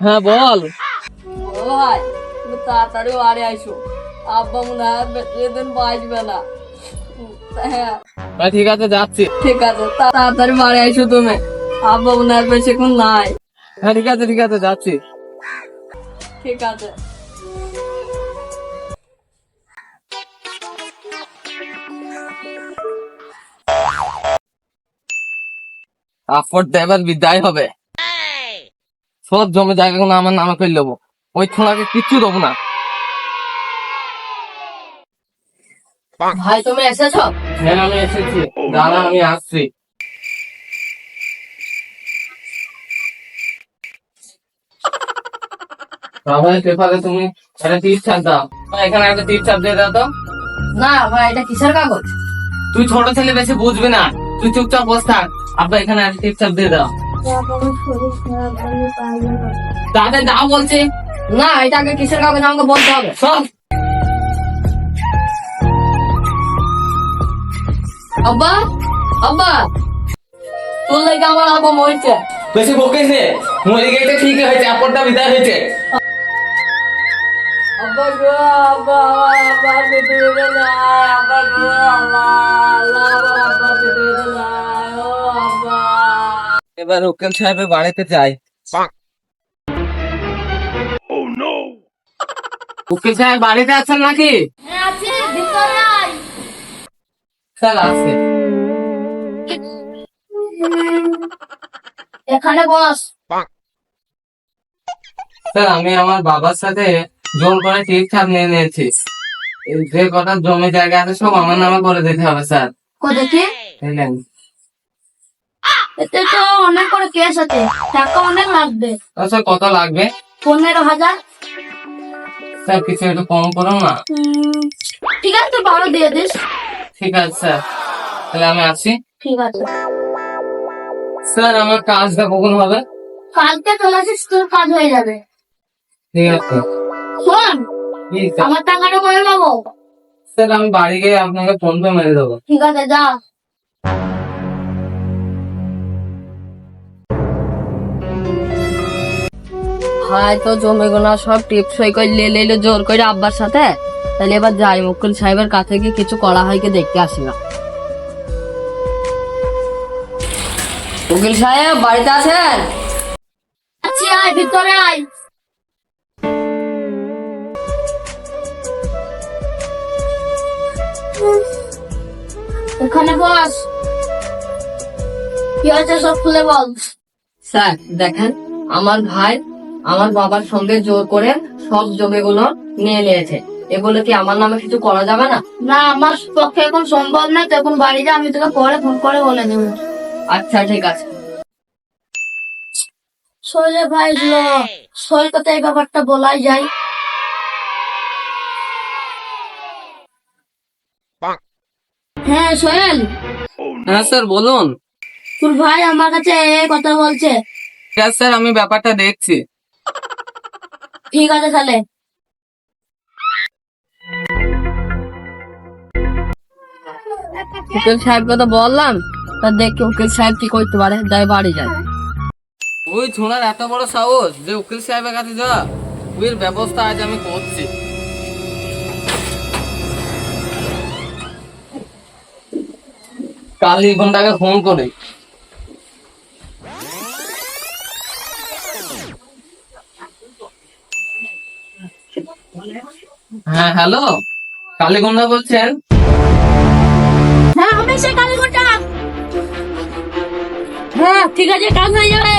হ্যাঁ বল। ভাই তুমি তাড়াতাড়ি বাড়ি আইসো। আব্বা মনে হয় বেশি দিন বাঁচবে না। হ্যাঁ ভাই ঠিক আছে যাচ্ছি। ঠিক আছে তাড়াতাড়ি বাড়ি আইসো তুমি। আব্বা মনে হয় বেশিক্ষণ নাই। হ্যাঁ ঠিক আছে ঠিক আছে যাচ্ছি। ঠিক আছে। আপর এবার বিদায় হবে। সব জমি জায়গাগুলো আমার নামে করে নেব। ওই ছোঁড়াকে কিচ্ছু দেবো না। ভাই তুমি এসেছ? হ্যাঁ আমি এসেছি। দাঁড়া আমি আসছি। তাহলে পেপারে তুমি একটা তীর ছাপ দাও। এখানে একটা তীর ছাপ দিয়ে দাও তো। না ভাই এটা কিসের কাগজ? তুই ছোট ছেলে বেশি বুঝবি না। তুই চুপচাপ বস থাক। আব্বা এখানে একটা তীর ছাপ দিয়ে দাও। খারাপ আমি পারব না দাও এটাকে কিসের কাগজ? আমাকে বলতে হবে। সব। আব্বা আব্বা। তোর লেগে আমার আব্বা মরছে। বেশি বকিস নে মরে গেছে ঠিক হয়েছে আপরটা বিদায় হয়েছে। আব্বা গো আব্বা আব্বা আব্বা আল্লাহ। এবার উকিল সাহেবের বাড়িতে যাই। উকিল সাহেব বাড়িতে আছেন নাকি? হ্যাঁ আছি ভিতরে আয়। স্যার আছে। এখানে বস। স্যার আমি আমার বাবার সাথে জোর করে ঠিক ঠাক নিয়ে নিয়েছি। যে কটা জমি জায়গা আছে সব আমার নামে করে দিতে হবে স্যার। কো? দেখি এতে তো অনেক করে কেস আছে। টাকা অনেক লাগবে। স্যার কত লাগবে? পনেরো হাজার। স্যার কিছু একটু কম করুন না? ঠিক আছে তুই বারো দিয়ে দিস। ঠিক আছে স্যার। তাহলে আমি আসি। ঠিক আছে। স্যার আমার কাজটা কখন হবে কালকে চলে আসিস তোর কাজ হয়ে যাবে। ঠিক আছে। শোন আমার টাকাটা করে নেব। স্যার আমি বাড়ি গিয়ে আপনাকে ফোন পে মেরে দেবো। ঠিক আছে যা। ভাই তো জমি গোনা সব টিপসই করে লে লেলো জোর করে আব্বার সাথে। তাহলে এবার যাই মুকুল সাহেবের কাছে গিয়ে কিছু করা হয় কি দেখতে আসি না। উকিল সাহেব বাড়িতে আছেন? আচ্ছা আয় ভিতরে আয়। এখানে বস। কি হয়েছে সব খুলে বল। স্যার দেখেন আমার ভাই আমার বাবার সঙ্গে জোর করে সব জমিগুলো নিয়ে নিয়েছে। এগুলো কি আমার নামে কিছু করা যাবে না? না আমার পক্ষে এখন সম্ভব না তো এখন বাড়ি যা আমি তোকে পরে ফোন করে বলে দেবো। আচ্ছা ঠিক আছে। সোহেলের ভাই সোহেল কথা এই ব্যাপারটা বলাই যায়। হ্যাঁ সোহেল হ্যাঁ স্যার বলুন। তোর ভাই আমার কাছে এই কথা বলছে। ঠিক স্যার আমি ব্যাপারটা দেখছি। ঠিক আছে, তাহলে। উকিল সাহেবকে তো বললাম, তা দেখি উকিল সাহেব কি করতে পারে। যাই, বাড়ি যায় ওই ছোনার এত বড় সাহস যে উকিল সাহেবের কাছে যা ওই ব্যবস্থা আজ আমি করছি। কালি ঘন্টাকে ফোন করে। হ্যাঁ হ্যালো? কালীগন্ধা বলছেন? হ্যাঁ আমি সে কালীঘন্টা হ্যাঁ ঠিক আছে কাজ হয়ে যাবে।